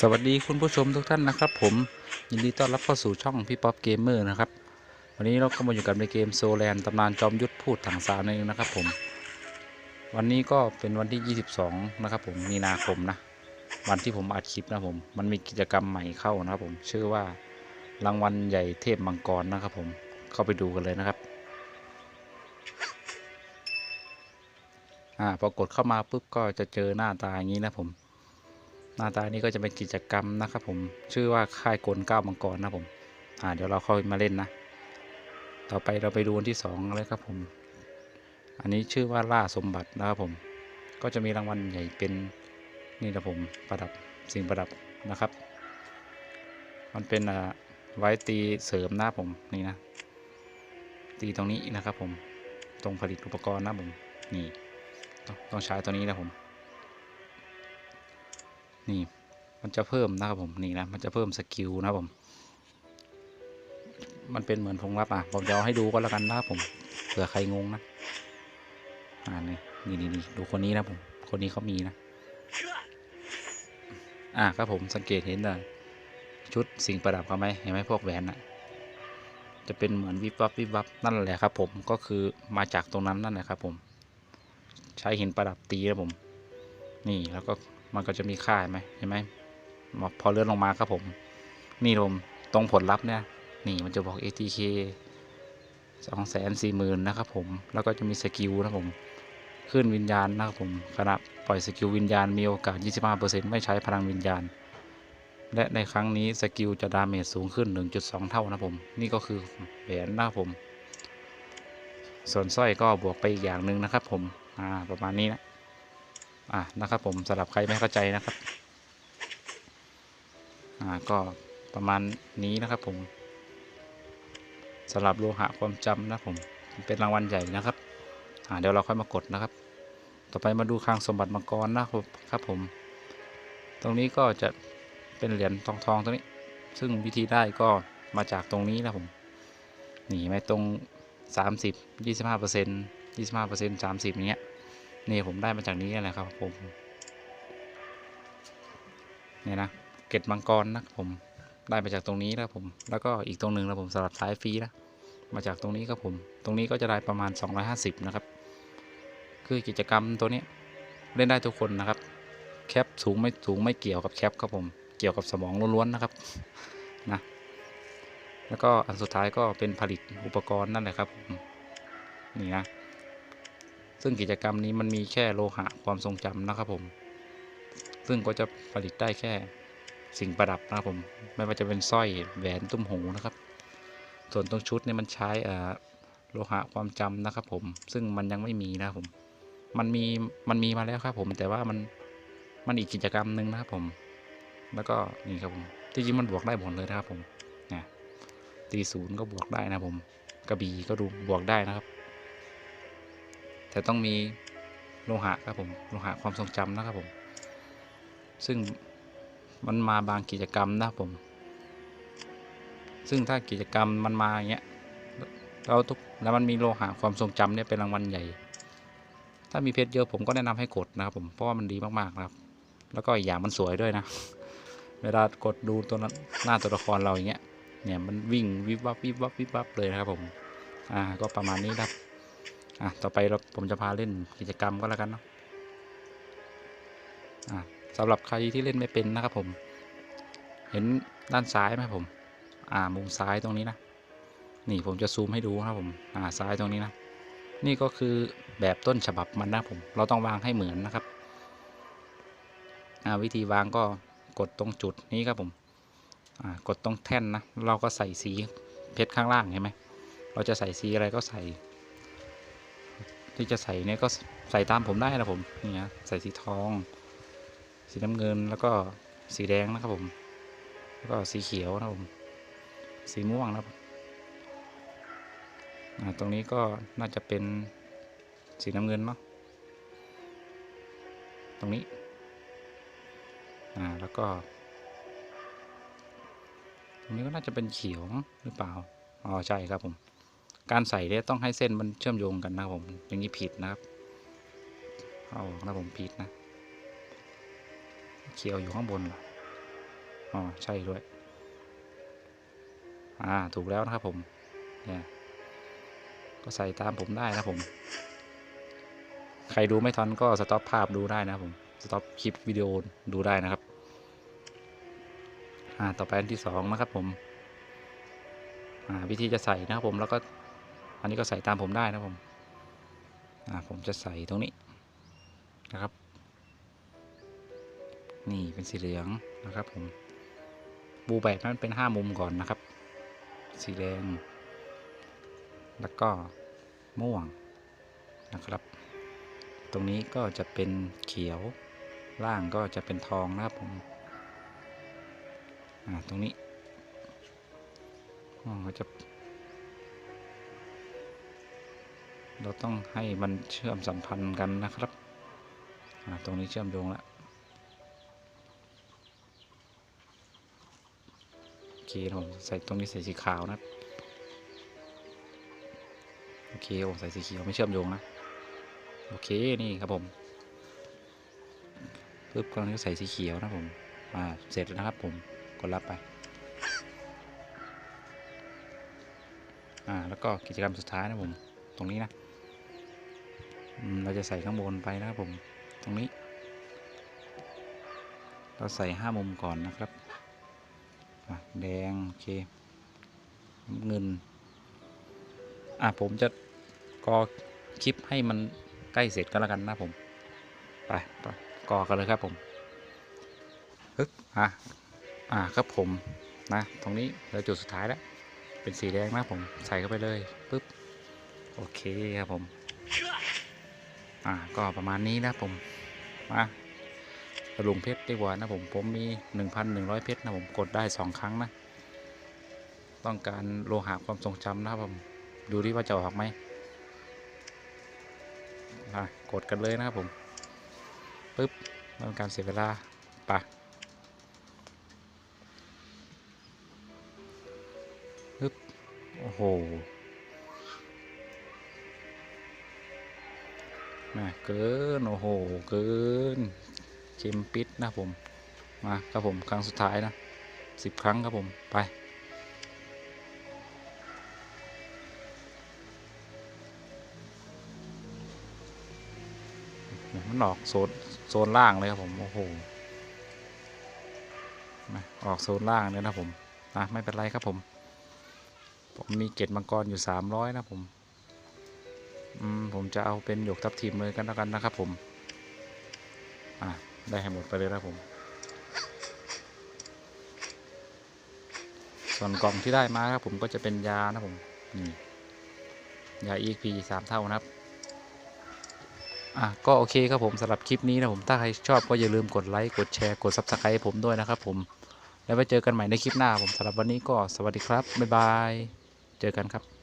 สวัสดีคุณผู้ชมทุกท่านนะครับ ผมยินดีต้อนรับเข้าสู่ช่องพี่ป๊อปเกมเมอร์นะครับ วันนี้เราก็มาอยู่กับในเกมโซแลนตำนานจอมยุทธพูดถังสารนั่นเองนะครับ ผม วันนี้ก็เป็นวันที่ 22 นะครับ ผมมีนาคมนะ วันที่ผมอัดคลิปนะผม มันมีกิจกรรมใหม่เข้านะครับ ผมชื่อว่ารางวัลใหญ่เทพมังกรนะครับ ผมเข้าไปดูกันเลยนะครับอ่าพอกดเข้ามาปุ๊บก็จะเจอหน้าตาอย่างนี้นะผม หน้าตานี้ก็จะเป็นกิจกรรมนะครับผมชื่อว่าค่ายกลก้าวมังกรนะผมอ่าเดี๋ยวเราเข้ามาเล่นนะ ต่อไปเราไปดูอันที่สองเลยครับผม อันนี้ชื่อว่าล่าสมบัตินะครับผม ก็จะมีรางวัลใหญ่เป็นนี่นะผมประดับสิ่งประดับนะครับ มันเป็นอ่าไว้ตีเสริมหน้าผมนี่นะตีตรงนี้นะครับผมตรงผลิตอุปกรณ์นะผมนี่ต้องใช้ตัวนี้นะผม นี่มันจะเพิ่มนะครับผมนี่นะมันจะเพิ่มสกิลนะครับผมมันเป็นเหมือนพงรับอะผมจะเอาให้ดูก็แล้วกันนะครับผมเผื่อใครงงนะอ่านี่นี่นี่นี่ดูคนนี้นะผมคนนี้เขามีนะอ่าครับผมสังเกตเห็นเลยชุดสิ่งประดับเขาไหมเห็นไหมพวกแหวนน่ะจะเป็นเหมือนวิบวับวิบวับนั่นแหละครับ ผมก็คือมาจากตรงนั้นนั่นแหละครับ ผม ใช้หินประดับตีนะผม นี่แล้วก็ มันก็จะมีค่าเห็นไหมเห็นไหมพอเลื่อนลงมาครับผม นี่ผมตรงผลลัพธ์เนี่ย นี่มันจะบอก ATK สองแสนสี่หมื่นนะครับผม แล้วก็จะมีสกิลนะผม ขึ้นวิญญาณนะครับผมขณะปล่อยสกิลวิญญาณมีโอกาส 25%ไม่ใช้พลังวิญญาณ และในครั้งนี้สกิลจะดาเมจสูงขึ้น 1.2 เท่านะผม นี่ก็คือแหวนนะครับผม ส่วนสร้อยก็บวกไปอีกอย่างหนึ่งนะครับผม อ่า ประมาณนี้นะ อะนะครับผมสำหรับใครไม่เข้าใจนะครับ อ่าก็ประมาณนี้นะครับผมสำหรับโลหะความจำนะผมเป็นรางวัลใหญ่นะครับอ่าเดี๋ยวเราค่อยมากดนะครับ ต่อไปมาดูคลังสมบัติมังกรนะครับครับผม ตรงนี้ก็จะเป็นเหรียญทองทองตรงนี้ ซึ่งวิธีได้ก็มาจากตรงนี้นะผมหนีไปตรง 30 25เปอร์เซ็นต์25เปอร์เซ็นต์30อย่างเงี้ย นี่ผมได้มาจากนี้แหละครับผมเนี่ยนะเกตมังกรนะผมได้มาจากตรงนี้นะครับผม แล้วก็อีกตรงหนึ่งนะผมสลับท้ายฟรีนะมาจากตรงนี้ครับผม ตรงนี้ก็จะได้ประมาณ 250 นะครับ คือกิจกรรมตัวนี้เล่นได้ทุกคนนะครับ แคปสูงไม่สูงไม่เกี่ยวกับแคปครับผม เกี่ยวกับสมองล้วนๆนะครับนะ แล้วก็อันสุดท้ายก็เป็นผลิตอุปกรณ์นั่นแหละครับผมนี่นะ ซึ่งกิจกรรมนี้มันมีแค่โลหะความทรงจำนะครับผม ซึ่งก็จะผลิตได้แค่สิ่งประดับนะครับผม ไม่ว่าจะเป็นสร้อยแหวนตุ้มหูนะครับ ส่วนตรงชุดเนี่ยมันใช้โลหะความจำนะครับผม ซึ่งมันยังไม่มีนะครับผม มันมีมันมีมาแล้วครับผม แต่ว่ามันมันอีกกิจกรรมหนึ่งนะครับผม แล้วก็นี่ครับผมที่จริงมันบวกได้หมดเลยนะครับผมนี่ยตีศูนย์ก็บวกได้นะผม กระบี่ก็ดูบวกได้นะครับ แต่ต้องมีโลหะครับผมโลหะความทรงจำนะครับผม ซึ่งมันมาบางกิจกรรมนะครับผม ซึ่งถ้ากิจกรรมมันมาอย่างเงี้ยแล้วทุกแล้วมันมีโลหะความทรงจำเนี่ยเป็นรางวัลใหญ่ ถ้ามีเพชรเยอะผมก็แนะนำให้กดนะครับผมเพราะว่ามันดีมากๆนะครับ แล้วก็อีกอย่างมันสวยด้วยนะ เวลากดดูตัวนั้นหน้าตัวละครเราอย่างเงี้ยเนี่ยมันวิ่งวิบวับวิบวับวิบวับเลยนะครับผม อ่าก็ประมาณนี้ครับ อะต่อไปเราผมจะพาเล่นกิจกรรมก็แล้วกันเนาะอะสำหรับใครที่เล่นไม่เป็นนะครับผม เห็นด้านซ้ายไหมผม อ่ามุมซ้ายตรงนี้นะ นี่ผมจะซูมให้ดูนะครับผม อ่าซ้ายตรงนี้นะ นี่ก็คือแบบต้นฉบับมันนะผม เราต้องวางให้เหมือนนะครับ อ่าวิธีวางก็กดตรงจุดนี้ครับผม อ่ากดตรงแท่นนะ เราก็ใส่สีเพชรข้างล่างเห็นไหม เราจะใส่สีอะไรก็ใส่ ที่จะใส่เนี่ยก็ใส่ตามผมได้นะผมนี่ฮะใส่สีทอง สีน้ำเงินแล้วก็สีแดงนะครับผม แล้วก็สีเขียวนะผม สีม่วงนะครับตรงนี้ก็น่าจะเป็นสีน้ำเงินเนาะตรงนี้อ่าแล้วก็ตรงนี้ก็น่าจะเป็นเขียวหรือเปล่า อ๋อ ใช่ครับผม การใส่เนี่ยต้องให้เส้นมันเชื่อมโยงกันนะครับผมอย่างนี้ผิดนะครับเอานะผมผิดนะเขียวอยู่ข้างบนเหรออ๋อใช่ด้วยอ่าถูกแล้วนะครับผมเนี่ยก็ใส่ตามผมได้นะผม ใครดูไม่ทันก็สต็อปภาพดูได้นะครับผมสต็อปคลิปวิดีโอดูได้นะครับอ่าต่อไปอันที่สองนะครับผมอ่าวิธีจะใส่นะครับผมแล้วก็ อันนี้ก็ใส่ตามผมได้นะผมผมจะใส่ตรงนี้นะครับ นี่เป็นสีเหลืองนะครับผมบูแบกนั้นเป็นห้ามุมก่อนนะครับ สีแดง แล้วก็ม่วงนะครับ ตรงนี้ก็จะเป็นเขียวล่างก็จะเป็นทองนะครับผมตรงนี้ก็จะ เราต้องให้มันเชื่อมสัมพันธ์กันนะครับ ตรงนี้เชื่อมโยงแล้วโอเคผมใส่ตรงนี้ใส่สีขาวนะ โอเคผมใส่สีเขียวไม่เชื่อมโยงนะ โอเคนี่ครับผมปึ๊บตรงนี้ก็ใส่สีเขียวนะผม อ่า เสร็จแล้วนะครับผม กดรับไป อ่า แล้วก็กิจกรรมสุดท้ายนะผม ตรงนี้นะ เราจะใส่ข้างบนไปนะครับผมตรงนี้ เราใส่ห้ามุมก่อนนะครับแดงโอเคเงิน อะผมจะกอคลิปให้มันใกล้เสร็จก็แล้วกันนะผม ไปไปกอกันเลยครับผมฮึอะอะครับผมนะ ตรงนี้เหลือจุดสุดท้ายแล้ว เป็นสีแดงนะผมใส่เข้าไปเลยปึ๊บ โอเคครับผม อ่าก็ประมาณนี้นะผมมาตะลุงเพชรดีกว่านะผมผมมี1,100เพชรนะผมกดได้2ครั้งนะ ต้องการโลหะความทรงจำนะครับผมดูดิว่าจะออกไหมกดกันเลยนะครับผมปึ๊บไม่ต้องการเสียเวลาไปปึ๊บโอ้โห ม่เกินโอ้โหเกินเข็มปิดนะผมมาครับผมครั้งสุดท้ายนะสิบครั้งครับผมไปมันออกโซนโซนล่างเลยครับผมโอ้โหมาออกโซนล่างเลยนะผมอะไม่เป็นไรครับผม ผมมีเกตมังกรอยู่300นะผม ผมจะเอาเป็นหยกทับทิมเลยกันแล้วกันนะครับผม อะ ได้ให้หมดไปเลยนะผม ส่วนกล่องที่ได้มาครับผมก็จะเป็นยานะผมนี่ยา EXP สามเท่านะครับ อะ ก็โอเคครับผมสำหรับคลิปนี้นะผม ถ้าใครชอบก็อย่าลืมกดไลค์ กดแชร์ กด Subscribe ผมด้วยนะครับผม แล้วไว้เจอกันใหม่ในคลิปหน้าผมสำหรับวันนี้ก็สวัสดีครับ บ๊ายบาย เจอกันครับ